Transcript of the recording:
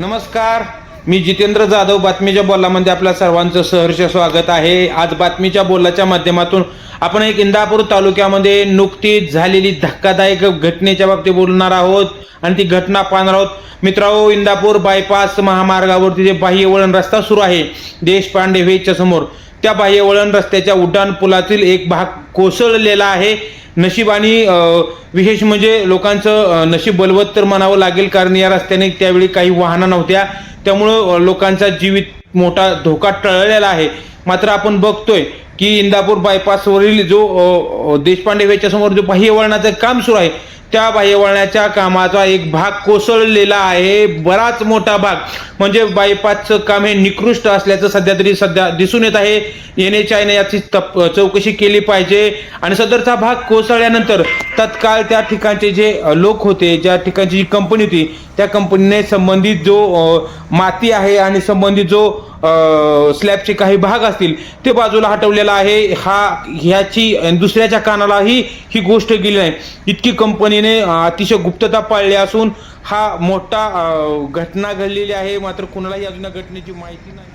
नमस्कार. मी जितेंद्र जाधव बातमीच्या बोलामध्ये आपल्या सर्वांचं सहर्ष स्वागत आहे. आज बातमीच्या बोलाच्या माध्यमातून आपण एक इंदापूर तालुक्यामध्ये नुकतीच झालेली धक्कादायक घटनेच्या बाबतीत बोलणार आहोत आणि ती घटना पाहणार आहोत. मित्रांनो इंदापूर बायपास महामार्गावरती जे बाह्य वळण रस्ता सुरू आहे देशपांडे वेजच्या समोर. त्या बाह्य वळण रस्त्याच्या उड्डाण पुलातील एक भाग कोसळलेला आहे. नशीब आणि विशेष म्हणजे लोकांचं नशीब बलवत तर म्हणावं लागेल कारण या रस्त्याने त्यावेळी काही वाहनं नव्हत्या. त्यामुळं लोकांचा जीवित मोठा धोका टळलेला आहे. मात्र आपण बघतोय की इंदापूर बायपासवरील जो देशपांडे वेच्या समोर जो बाह्यवळणाचं काम सुरू आहे त्या बाह्य कामाचा एक भाग कोसळलेला आहे. बराच मोठा भाग. म्हणजे बायपासचं काम हे निकृष्ट असल्याचं सध्या तरी सध्या दिसून येत आहे. येण्याच्या याची तप चौकशी केली पाहिजे. आणि सदरचा भाग कोसळल्यानंतर तत्काळ त्या ठिकाणचे जे लोक होते ज्या ठिकाणची जी कंपनी होती त्या कंपनीने संबंधित जो माती आहे आणि संबंधित जो स्लॅबचे काही भाग असतील ते बाजूला हटवलेला आहे. हा ह्याची दुसऱ्याच्या कानालाही ही गोष्ट गेली नाही. इतकी कंपनी कंपनीने अतिशय गुप्तता पाळली असून हा मोठा घटना घडलेली आहे. मात्र कुणालाही अजून घटनेची माहिती नाही.